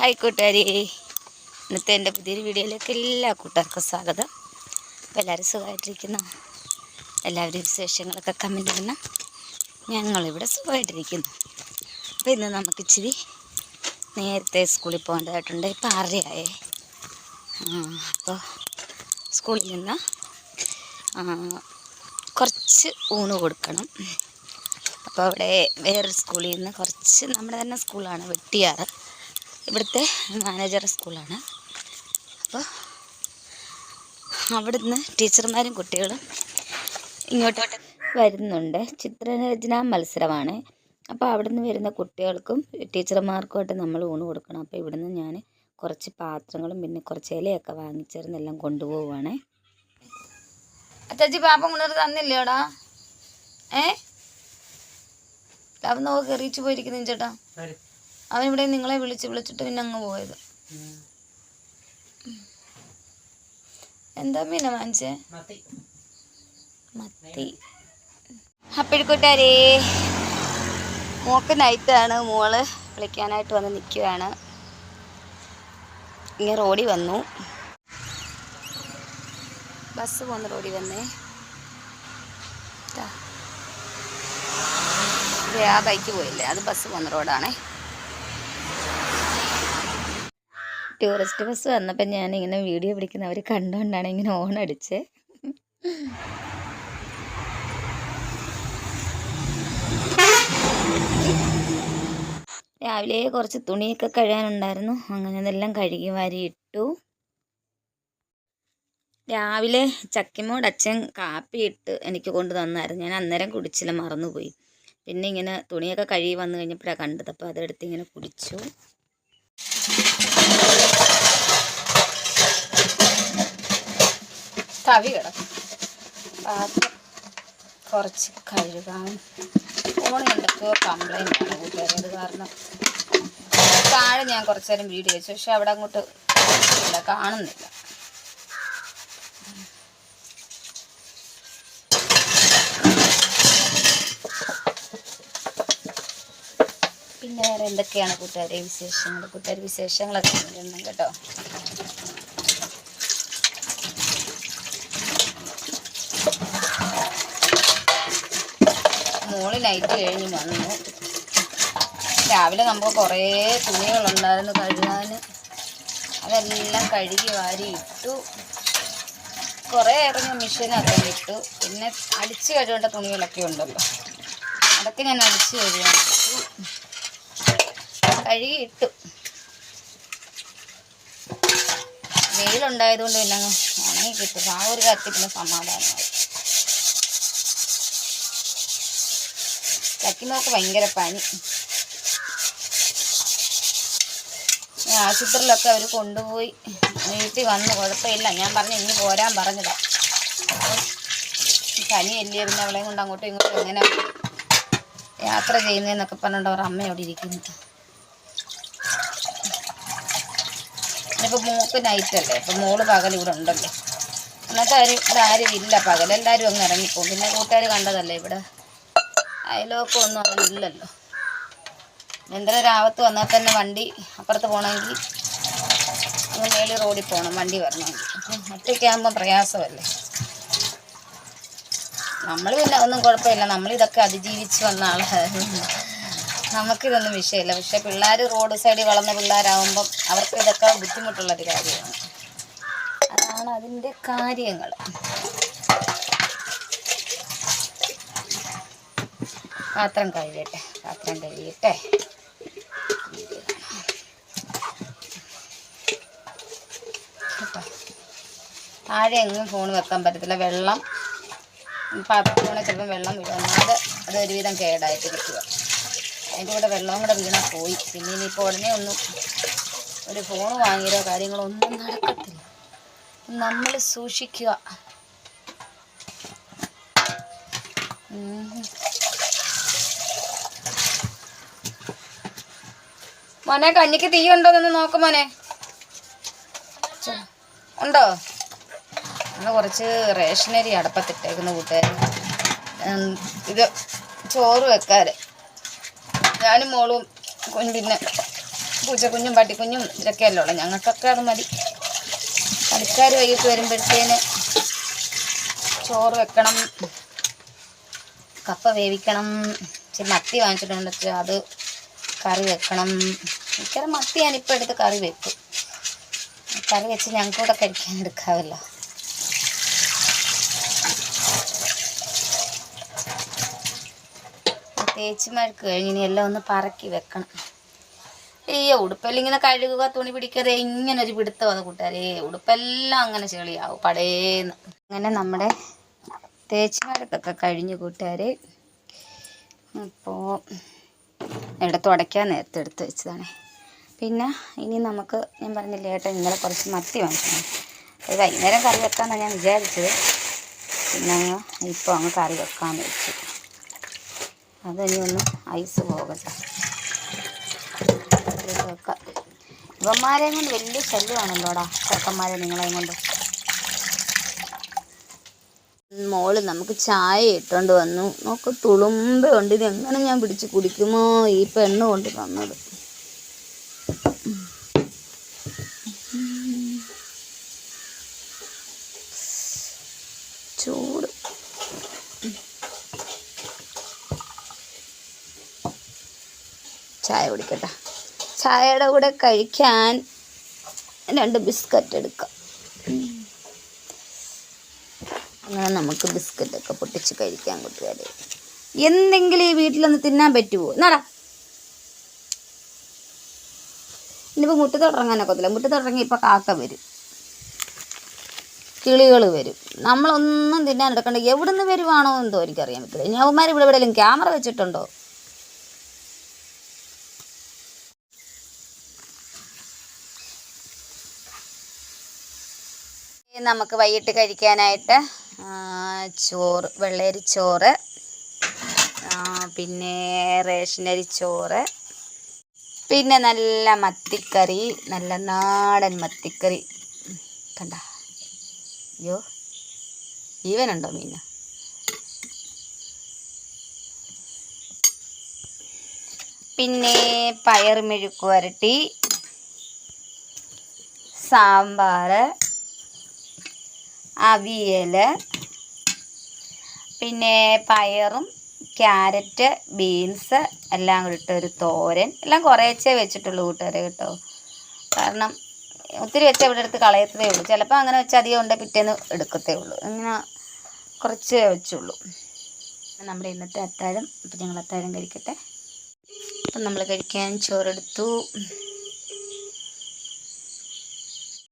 Hi കൂട്ടുകാരി. ഇന്നത്തെ എന്റെ പുതിയൊരു വീഡിയോയിലേക്ക് എല്ലാ കൂട്ടുകാർക്കും സ്വാഗതം. അപ്പോൾ എല്ലാവരും സുഖമായിട്ടിരിക്കുന്നു? എല്ലാവരും വിശേഷങ്ങളൊക്കെ കമന്റ് ചെയ്യുന്ന ഞങ്ങളിവിടെ സുഖമായിട്ടിരിക്കുന്നു. അപ്പോൾ ഇന്ന് നമുക്ക് ഇച്ചിരി നേരത്തെ സ്കൂളിൽ പോകേണ്ടതായിട്ടുണ്ട്. ഇപ്പോൾ ആറരയായേ. അപ്പോൾ സ്കൂളിൽ നിന്ന് കുറച്ച് ഊണ് കൊടുക്കണം. അപ്പോൾ അവിടെ വേറൊരു സ്കൂളിൽ നിന്ന് കുറച്ച് നമ്മുടെ തന്നെ സ്കൂളാണ് വെട്ടിയാറ്. ഇവിടുത്തെ മാനേജർ സ്കൂളാണ് അപ്പോൾ അവിടുന്ന് ടീച്ചർമാരും കുട്ടികളും ഇങ്ങോട്ടോട്ട് വരുന്നുണ്ട്. ചിത്രരചന മത്സരമാണ്. അപ്പോൾ അവിടുന്ന് വരുന്ന കുട്ടികൾക്കും ടീച്ചർമാർക്കുമായിട്ട് നമ്മൾ ഊണ് കൊടുക്കണം. അപ്പോൾ ഇവിടുന്ന് ഞാൻ കുറച്ച് പാത്രങ്ങളും പിന്നെ കുറച്ച് ഇലയൊക്കെ വാങ്ങിച്ചിരുന്ന് എല്ലാം കൊണ്ടുപോവുകയാണേ അച്ചാച്ചി പാപ്പം കൊണ്ടുവന്ന് തന്നില്ലേടാ? ഏ? അവൻ നോക്കി എറിയിച്ചു പോയിരിക്കുന്നു ചേട്ടാ. അവൻ ഇവിടെ നിങ്ങളെ വിളിച്ച് വിളിച്ചിട്ട് പിന്നെ അങ്ങ് പോയത്. എന്താ മീന വാങ്ങിച്ചേ മത്തി. അപ്പിഴിക്കൂട്ടാരേ മോക്ക് നൈറ്റാണ്. മോൾ വിളിക്കാനായിട്ട് വന്ന് നിൽക്കുകയാണ് ഇങ്ങനെ റോഡി വന്നു. ബസ് പോകുന്ന റോഡി വന്നേ. ആ ബൈക്ക് പോയില്ലേ? അത് ബസ് പോകുന്ന റോഡാണേ. ടൂറിസ്റ്റ് ബസ് വന്നപ്പോൾ ഞാൻ ഇങ്ങനെ വീഡിയോ പിടിക്കുന്ന അവർ കണ്ടുകൊണ്ടാണ് ഇങ്ങനെ ഓൺ അടിച്ചേ രാവിലെ കുറച്ച് തുണിയൊക്കെ കഴുകാനുണ്ടായിരുന്നു. അങ്ങനെ അതെല്ലാം കഴുകി വാരി ഇട്ടു രാവിലെ ചക്കിമോട് അച്ഛൻ കാപ്പി ഇട്ട് എനിക്ക് കൊണ്ട് തന്നായിരുന്നു. ഞാൻ അന്നേരം കുടിച്ചില്ല മറന്നുപോയി. പിന്നെ ഇങ്ങനെ തുണിയൊക്കെ കഴുകി വന്നു കഴിഞ്ഞപ്പോഴാണ് കണ്ടത്. അപ്പോൾ അതെടുത്ത് ഇങ്ങനെ കുടിച്ചു. കവി കിടക്കും പാത്രം കുറച്ച് കഴുകാൻ കംപ്ലൈന്റ് ആണ് കൂട്ടുകാരത് കാരണം താഴെ ഞാൻ കുറച്ച് നേരം വീഡിയോ വെച്ചു. പക്ഷെ അവിടെ അങ്ങോട്ട് കാണുന്നില്ല. പിന്നെ വേറെ എന്തൊക്കെയാണ് കൂട്ടുകാരെ വിശേഷങ്ങൾ? കൂട്ടുകാർ വിശേഷങ്ങളൊക്കെ കേട്ടോ? മോൾ നൈറ്റ് കഴിഞ്ഞ് വന്നു. രാവിലെ നമുക്ക് കുറേ തുണികളുണ്ടായിരുന്നു കഴുകാൻ അതെല്ലാം കഴുകി വാരി ഇട്ടു. കുറേ ഇറങ്ങിയ മെഷീനൊക്കെ ഇട്ടു. പിന്നെ അടിച്ച് കഴുകേണ്ട തുണികളൊക്കെ ഉണ്ടല്ലോ. അതൊക്കെ ഞാൻ അടിച്ച് കഴുകാൻ കഴുകി ഇട്ടു. വെയിലുണ്ടായതുകൊണ്ട് പിന്നെ ഉണങ്ങി കിട്ടും. ആ ഒരു കാര്യത്തിൽ സമാധാനമായി. ചക്കിമോക്ക് ഭയങ്കര പനി. ആശുപത്രിയിലൊക്കെ അവർ കൊണ്ടുപോയി. വീട്ടിൽ വന്ന് കുഴപ്പമില്ല. ഞാൻ പറഞ്ഞു ഇനി പോരാൻ പറഞ്ഞതാ. പനി അല്ലായിരുന്നു അവളെയും കൊണ്ട് അങ്ങോട്ടും ഇങ്ങോട്ടും എങ്ങനെ യാത്ര ചെയ്യുന്നതെന്നൊക്കെ പറഞ്ഞിട്ട് അവർ അമ്മ അവിടെ ഇരിക്കുന്നു. ഇനിയിപ്പോൾ മൂക്ക് നൈറ്റല്ലേ ഇപ്പം മോൾ പകൽ ഇവിടെ ഉണ്ടല്ലേ. അന്നത്തെ ആരും ഇവിടെ ആരും ഇല്ല. പകൽ എല്ലാവരും അങ്ങ് ഇറങ്ങിപ്പോകും. പിന്നെ കൂട്ടുകാർ കണ്ടതല്ലേ ഇവിടെ? അയലോക്കമൊന്നും അവിടെ ഇല്ലല്ലോ എന്തെങ്കിലും രാവത്ത് വന്നാൽ തന്നെ വണ്ടി അപ്പുറത്ത് പോകണമെങ്കിൽ അങ്ങ് മേളിൽ റോഡിൽ പോകണം വണ്ടി വരണമെങ്കിൽ. അപ്പം ഒറ്റയ്ക്കാകുമ്പോൾ പ്രയാസമല്ലേ? നമ്മൾ പിന്നെ ഒന്നും കുഴപ്പമില്ല. നമ്മളിതൊക്കെ അതിജീവിച്ച് വന്ന ആളാണ്. നമുക്കിതൊന്നും വിഷയമില്ല. പക്ഷെ പിള്ളേർ റോഡ് സൈഡിൽ വളർന്ന പിള്ളേരാകുമ്പം അവർക്ക് ഇതൊക്കെ ബുദ്ധിമുട്ടുള്ളൊരു കാര്യമാണ്. അതാണ് അതിന്റെ കാര്യങ്ങൾ. പാത്രം കഴുകട്ടെ പാത്രം കഴുകിട്ടെ കേട്ടോ. താഴെ എങ്ങും ഫോൺ വെക്കാൻ പറ്റത്തില്ല. വെള്ളം പാത്രമാണ് ചിലപ്പം വെള്ളം വീഴും. അത് അത് കേടായിട്ട് കിട്ടുക. അതിന്റെ കൂടെ വെള്ളവും കൂടെ വീണാൽ പോയി. പിന്നെ ഇനിയിപ്പോൾ ഉടനെ ഒന്നും ഒരു ഫോൺ വാങ്ങിയതോ കാര്യങ്ങളോ ഒന്നും നടക്കത്തില്ല. നമ്മൾ സൂക്ഷിക്കുക. മോനെ കഞ്ഞിക്ക് തീ ഉണ്ടോ എന്ന് നോക്ക് മോനെ. ഉണ്ടോ? നമ്മൾ കുറച്ച് റേഷനരി അടപ്പത്തിട്ടേക്കുന്ന കൂട്ടുകാർ ഇത് ചോറ് വെക്കാറ് ഞാനും മോളും പിന്നെ പൂച്ചക്കുഞ്ഞും പട്ടിക്കുഞ്ഞും ഇതൊക്കെ അല്ലേ ഉള്ളു. ഞങ്ങൾക്കൊക്കെ അത് മതി. പണിക്കാർ വൈകിട്ട് വരുമ്പോഴത്തേന് ചോറ് വെക്കണം കപ്പ വേവിക്കണം. ഇച്ചിരി മത്തി വാങ്ങിച്ചിട്ടുണ്ട്. അത് കറി വെക്കണം. മിക്കവാറും മത്തി ഞാനിപ്പോൾ എടുത്ത് കറി വെക്കും. കറി വെച്ച് ഞങ്ങൾക്ക് കൂടെ കഴിക്കാൻ എടുക്കാവില്ല. തേച്ചിമാർക്ക് ഇങ്ങനെയെല്ലാം ഒന്ന് പറക്കി വെക്കണം. അയ്യോ ഉടുപ്പെല്ലിങ്ങനെ കഴുകുക തുണി പിടിക്കാതെ ഇങ്ങനെ ഒരു പിടുത്തം അത് കൂട്ടുകാരെ ഉടുപ്പെല്ലാം അങ്ങനെ ചെളിയാവും പടേന്ന്. അങ്ങനെ നമ്മുടെ തേച്ചിമാർക്കൊക്കെ കഴിഞ്ഞു കൂട്ടുകാരെ അപ്പോൾ ഇവിടെ തുടയ്ക്കാൻ നേരത്തെ എടുത്ത് വെച്ചതാണ്. പിന്നെ ഇനി നമുക്ക് ഞാൻ പറഞ്ഞില്ലേ ഏട്ടൻ ഇന്നലെ കുറച്ച് മത്തി വാങ്ങിച്ചു. അത് വൈകുന്നേരം കറി വെക്കാമെന്നാണ് ഞാൻ വിചാരിച്ചത്. പിന്നെ അങ്ങ് ഇപ്പോൾ അങ്ങ് കറി വെക്കാമെന്ന് വെച്ചു. അതിനി ഒന്ന് ഐസ് പോകട്ടെ. ഇവന്മാരെ കൊണ്ട് വലിയ ശല്യമാണല്ലോടാ ചെറുക്കന്മാരെ നിങ്ങളെയും കൊണ്ട്. മോൾ നമുക്ക് ചായ ഇട്ടുകൊണ്ട് വന്നു. നോക്ക് തുളുമ്പുണ്ട് ഇത് എങ്ങനെ ഞാൻ പിടിച്ച് കുടിക്കുമോ ഈ പെണ്ണ് കൊണ്ട് തന്നത്. ചൂട്. ചായ കുടിക്കട്ടെ. ചായയുടെ കൂടെ കഴിക്കാൻ രണ്ട് ബിസ്ക്കറ്റ് എടുക്കാം. അങ്ങനെ നമുക്ക് ബിസ്ക്കറ്റൊക്കെ പൊട്ടിച്ച് കഴിക്കാൻ കുട്ടികളെ. എന്തെങ്കിലും ഈ വീട്ടിലൊന്ന് തിന്നാൻ പറ്റുമോ എന്നാടാ ഇനിയിപ്പോൾ മുട്ട തരങ്ങി ഇപ്പോൾ കാക്ക വരും. കിളികൾ വരും. നമ്മളൊന്നും തിന്നാൻ എടുക്കണ്ട. എവിടെ നിന്ന് വരുവാണോ എന്തോ എനിക്കറിയാൻ പറ്റില്ല ഇനി അവന്മാർ ഇവിടെ എവിടെയെങ്കിലും ക്യാമറ വെച്ചിട്ടുണ്ടോ? നമുക്ക് വൈകിട്ട് കഴിക്കാനായിട്ട് ചോറ് വെള്ളരി ചോറ് പിന്നെ റേഷനരി ചോറ് പിന്നെ നല്ല മത്തിക്കറി നല്ല നാടൻ മത്തിക്കറി. കണ്ട? അയ്യോ ജീവനുണ്ടോ മീൻ പിന്നെ പയർ മെഴുക്ക് വരട്ടി സാമ്പാർ അവിയൽ പിന്നെ പയറും ക്യാരറ്റ് ബീൻസ് എല്ലാം കൂടി ഒരു തോരൻ. എല്ലാം കുറേച്ചേ വെച്ചിട്ടുള്ളൂ കൂട്ടുകാരെ കേട്ടോ. കാരണം ഒത്തിരി വെച്ചാൽ ഇവിടെ എടുത്ത് കളയത്തതേ ഉള്ളൂ. ചിലപ്പോൾ അങ്ങനെ വെച്ചാൽ അധികം ഉണ്ടെങ്കിൽ പിറ്റേന്ന് എടുക്കത്തേ ഉള്ളൂ. ഇങ്ങനെ കുറച്ച് വെച്ചുള്ളൂ. നമ്മുടെ ഇന്നത്തെ അത്താഴം. അപ്പം ഞങ്ങൾ അത്താഴം കഴിക്കട്ടെ. അപ്പം നമ്മൾ കഴിക്കാൻ ചോറെടുത്തു